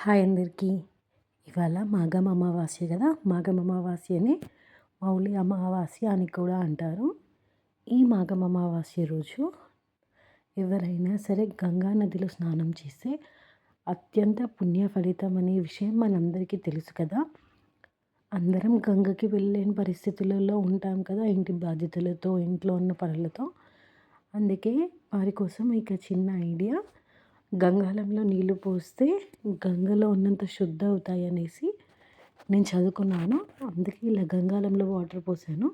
Hi అందరికీ. ఇవాళ మాఘం అమావాస్య కదా? మాఘం అమావాస్యని మౌలి అమావాస్య అని కూడా అంటారు. ఈ మాఘం అమావాస్య రోజు ఎవరైనా సరే గంగా నదిలో స్నానం చేస్తే అత్యంత పుణ్య ఫలితం అనే విషయం మనందరికీ తెలుసు కదా? అందరం గంగకి వెళ్ళలేని పరిస్థితులలో ఉంటాం కదా ఇంటి బాధ్యతలతో ఇంట్లో ఉన్న పనులతో. అందుకే వారి కోసం ఇక చిన్న ఐడియా గంగాళంలో నీళ్ళు పోస్తే గంగలో ఉన్నంత శుద్ధ అవుతాయి అనేసి నేను చదువుకున్నాను. అందుకే ఇలా గంగాళంలో వాటర్ పోసాను.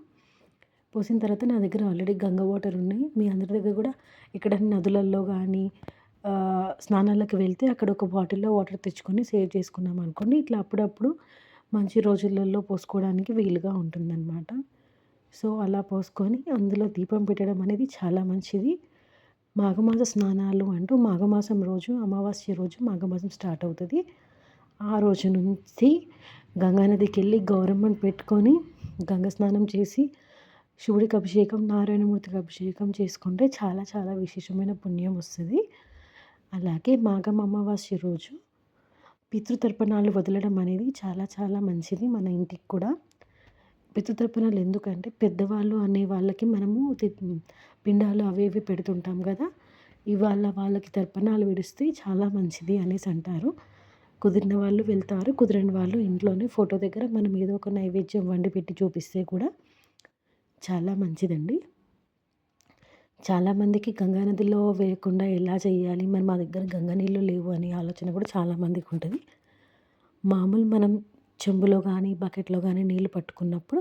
పోసిన తర్వాత నా దగ్గర ఆల్రెడీ గంగ వాటర్ ఉన్నాయి. మీ అందరి దగ్గర కూడా ఇక్కడ నదులలో కానీ స్నానాలకు వెళ్తే అక్కడ ఒక బాటిల్లో వాటర్ తెచ్చుకొని సేవ్ చేసుకున్నాం అనుకోండి. ఇట్లా అప్పుడప్పుడు మంచి రోజులలో పోసుకోవడానికి వీలుగా ఉంటుందన్నమాట. సో అలా పోసుకొని అందులో దీపం పెట్టడం అనేది చాలా మంచిది. మాఘమాస స్నానాలు అంటూ మాఘమాసం రోజు అమావాస్య రోజు మాఘమాసం స్టార్ట్ అవుతుంది. ఆ రోజు నుంచి గంగానదికి వెళ్ళి గౌరమ్మని పెట్టుకొని గంగ స్నానం చేసి శివుడికి అభిషేకం నారాయణమూర్తికి అభిషేకం చేసుకుంటే చాలా చాలా విశేషమైన పుణ్యం వస్తుంది. అలాగే మాఘం అమావాస్య రోజు పితృతర్పణాలు వదలడం అనేది చాలా చాలా మంచిది మన ఇంటికి కూడా. పితృతర్పణలు ఎందుకంటే పెద్దవాళ్ళు అనే వాళ్ళకి మనము పిండాలు అవి ఇవి పెడుతుంటాం కదా. ఇవాళ వాళ్ళకి తర్పణాలు విడిస్తే చాలా మంచిది అనేసి అంటారు. కుదిరిన వాళ్ళు వెళ్తారు కుదిరిన వాళ్ళు ఇంట్లోనే ఫోటో దగ్గర మనం ఏదో ఒక నైవేద్యం వండి పెట్టి చూపిస్తే కూడా చాలా మంచిదండి. చాలామందికి గంగా నదిలో వేయకుండా ఎలా చేయాలి? మరి మా దగ్గర గంగా నీళ్ళు లేవు అనే ఆలోచన కూడా చాలామందికి ఉంటుంది. మామూలు మనం చెంబులో కానీ బకెట్లో కానీ నీళ్ళు పట్టుకున్నప్పుడు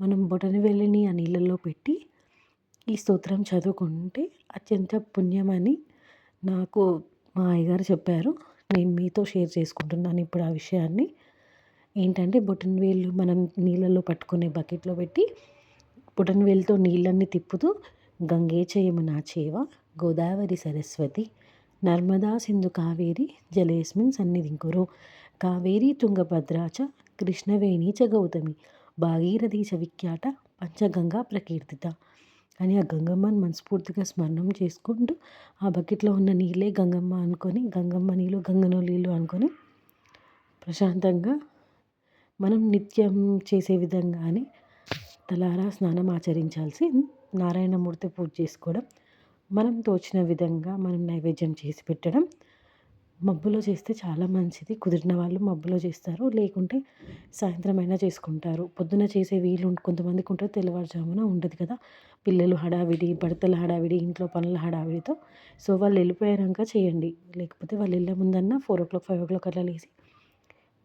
మనం బొటని వెళ్ళిని ఆ నీళ్ళల్లో పెట్టి ఈ స్తోత్రం చదువుకుంటే అత్యంత పుణ్యమని నాకు మా అయ్యగారు చెప్పారు. నేను మీతో షేర్ చేసుకుంటున్నాను ఇప్పుడు ఆ విషయాన్ని. ఏంటంటే బొటన్ మనం నీళ్ళల్లో పట్టుకునే బకెట్లో పెట్టి బొటన్ వేలుతో నీళ్ళన్నీ తిప్పుతూ గంగే చేయమునా చేవ గోదావరి సరస్వతి నర్మదా సింధు కావేరి జలేస్మిన్ సన్నిధింకురు కావేరీ తుంగభద్రాచ కృష్ణవేణి చ గౌతమి భాగీరథి చ విఖ్యాత పంచగంగా ప్రకీర్తిత అని ఆ గంగమ్మని మనస్ఫూర్తిగా స్మరణం చేసుకుంటూ ఆ బకెట్లో ఉన్న నీళ్ళే గంగమ్మ అనుకొని గంగమ్మ నీళ్ళు గంగనో నీళ్ళు అనుకొని ప్రశాంతంగా మనం నిత్యం చేసే విధంగానే తలారా స్నానం ఆచరించాల్సి నారాయణమూర్తి పూజ చేసుకోవడం మనం తోచిన విధంగా మనం నైవేద్యం చేసి పెట్టడం మబ్బులో చేస్తే చాలా మంచిది. కుదిరిన వాళ్ళు మబ్బులో చేస్తారు. లేకుంటే సాయంత్రం అయినా చేసుకుంటారు. పొద్దున చేసే వీలు కొంతమందికి ఉంటుంది. తెల్లవారుజామున ఉండదు కదా. పిల్లలు హడావిడి భర్తల హడావిడి ఇంట్లో పనుల హడావిడితో. సో వాళ్ళు వెళ్ళిపోయాక చేయండి. లేకపోతే వాళ్ళు వెళ్ళే ముందన్న four o'clock five o'clock అట్లా లేచి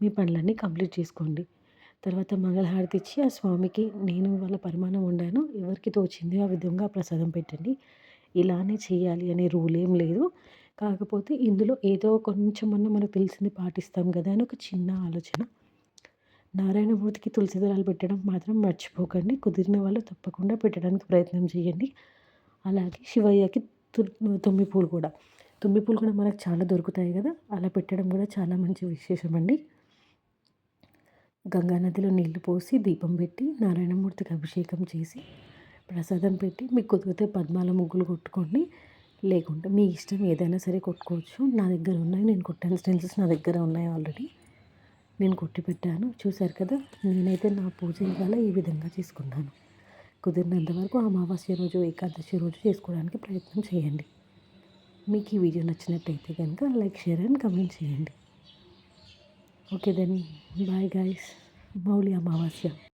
మీ పనులన్నీ కంప్లీట్ చేసుకోండి. తర్వాత మంగళహారతి ఇచ్చి ఆ స్వామికి నేను వాళ్ళ పరిమాణం వండాను ఎవరికి తోచింది ఆ విధంగా ప్రసాదం పెట్టండి. ఇలానే చేయాలి అనే రూల్ ఏం లేదు. కాకపోతే ఇందులో ఏదో కొంచెమన్నా మనకు తెలిసింది పాటిస్తాం కదా అని ఒక చిన్న ఆలోచన. నారాయణమూర్తికి తులసి దళాలు పెట్టడం మాత్రం మర్చిపోకండి. కుదిరిన వాళ్ళు తప్పకుండా పెట్టడానికి ప్రయత్నం చేయండి. అలాగే శివయ్యకి తుమ్మి పూలు కూడా. తుమ్మి పూలు కూడా మనకు చాలా దొరుకుతాయి కదా. అలా పెట్టడం కూడా చాలా మంచి విశేషం అండి. గంగానదిలో నీళ్ళు పోసి దీపం పెట్టి నారాయణమూర్తికి అభిషేకం చేసి ప్రసాదం పెట్టి మీకు కుదిరితే పద్మాల ముగ్గులు కొట్టుకోండి. లేకుంటే మీ ఇష్టం ఏదైనా సరే కొట్టుకోవచ్చు. నా దగ్గర ఉన్నాయి. నేను కొట్టాను. స్టెన్సిల్స్ నా దగ్గర ఉన్నాయి ఆల్రెడీ. నేను కొట్టి పెట్టాను. చూశారు కదా? నేనైతే నా పూజ ఇవాళ ఈ విధంగా చేసుకున్నాను. కుదిరినంత వరకు అమావాస్య రోజు ఏకాదశి రోజు చేసుకోవడానికి ప్రయత్నం చేయండి. మీకు ఈ వీడియో నచ్చినట్టయితే కనుక లైక్ షేర్ అండ్ కమెంట్ చేయండి. Okay then. Bye guys. Mouli Amavasya.